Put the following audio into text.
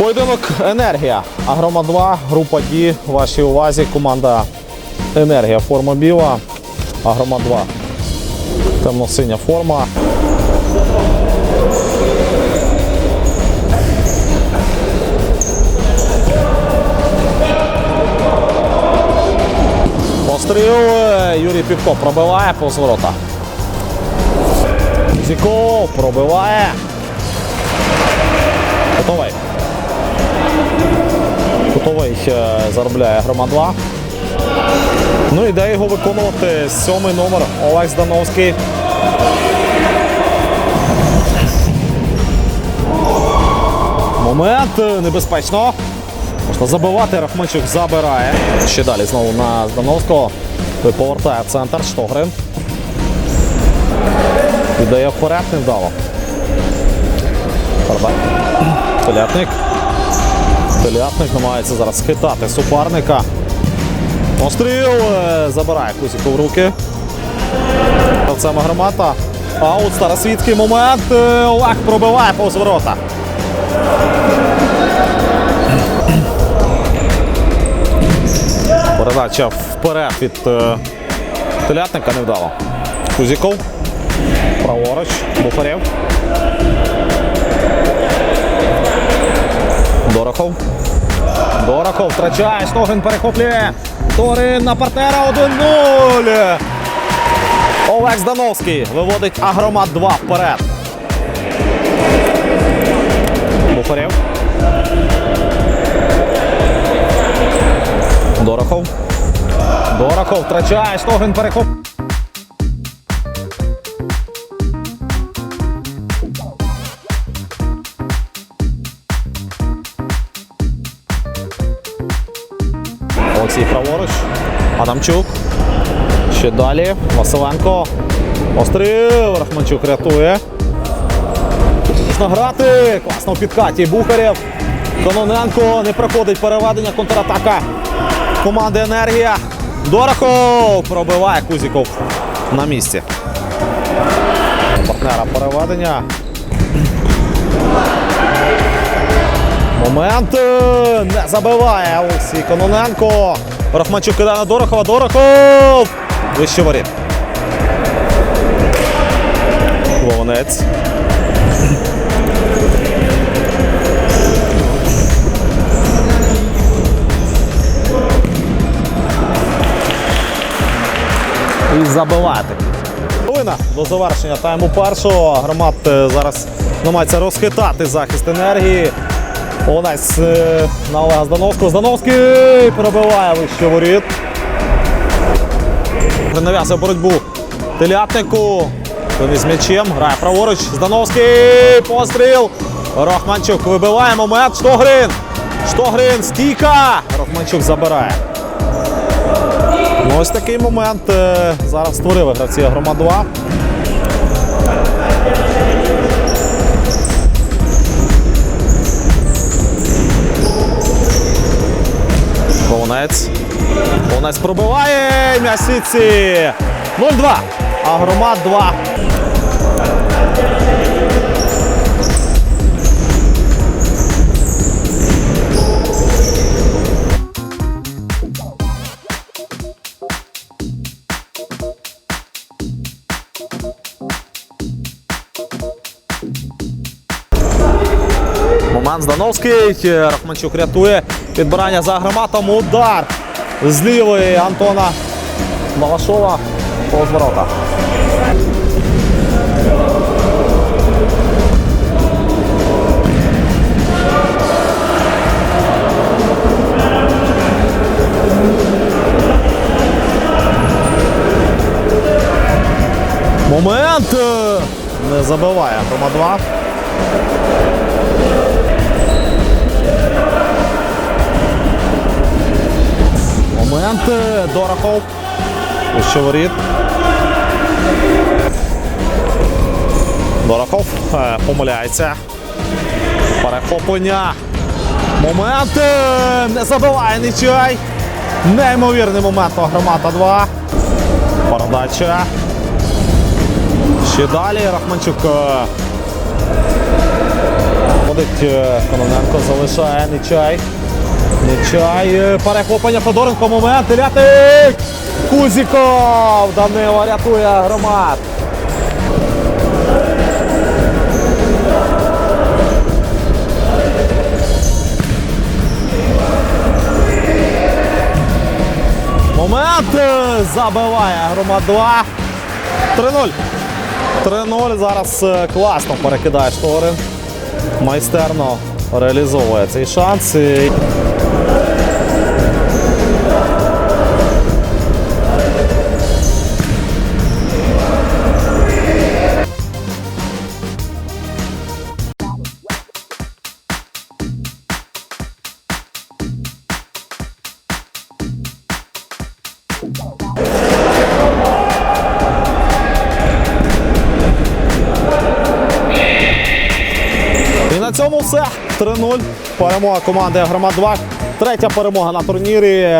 Поєдинок Енергія. Агрома 2, група Ді. Вашій увазі команда Енергія. Форма біла. Агрома 2. Темно-синя форма. Постріл. Юрій Півко пробиває повз ворота. Зіков пробиває. Готовий. Кутовий е, заробляє грома 2. Ну і де його виконувати сьомий номер Олег Здановський. Момент е, небезпечно. Можна забивати, Рахманчук забирає. Ще далі знову на Здановського. Той повертає центр Штогрин. Віддає вперед, невдало. Передай. Телятник. Намагається зараз схитати суперника. Постріл е, забирає Кузіку в руки. Це громата. Аут, старосвітський момент. Е, Олег пробиває повз ворота. Передача вперед від е, телятника невдало. Кузіков. Праворуч. Бухарєв. Дорохов. Дорохов втрачає. Штогин перехоплює. Торин на партнера 1-0. Олег Здановський виводить Агромат 2 вперед. Бухарєв. Дорохов. Дорохов втрачає. Штогин перехоплює. Олексій праворуч. Адамчук. Ще далі. Василенко. Постріл. Рахманчук рятує. Можна грати. Класно в підкаті. Бухарєв. Кононенко. Не проходить переведення. Контратака. Команди Енергія. Дорохов. Пробиває Кузіков на місці. Партнера переведення. Момент не забиває Олексій Кононенко. Рахманчук кидає на Дорохова. Дорохов! Вище воріт. Вовнець. І забиває таки. Хвилина до завершення тайму першого. Громад е, зараз намагається розхитати захист енергії. Олесь е, на Олега Здановського. Здановський пробиває вище воріт. Нав'язує боротьбу телятнику. Він з м'ячем. Грає праворуч. Здановський. Постріл. Рахманчук вибиває момент. Штогрин. Штогрин. Стійка. Рахманчук забирає. Ну, ось такий момент е, зараз створили гравці Грома 2. Волонець пробиває м'яч сітці. 0-2. Агромат 2. Момент Здановський. Рахманчук рятує. Підбирання за агроматом. Удар з лівої Антона Балашова повз ворота. Момент е, не забиває Грома 2. Ще воріт. Дорохов е, помиляється. Перехоплення. Момент не забиває нічай. Неймовірний момент Громата 2. Передача. Ще далі Рахманчук. е, виходить. Е, Кононенко залишає Нечай. Нечай. Перехоплення Федоренко. Момент. Телятик. Кузіков. Данило рятує громад. Момент забиває громад 2. 3-0. 3-0. Зараз е, класно перекидає Шторин. Майстерно реалізовує цей шанс. Цьому все. 3-0. Перемога команди Громад 2. Третя перемога на турнірі.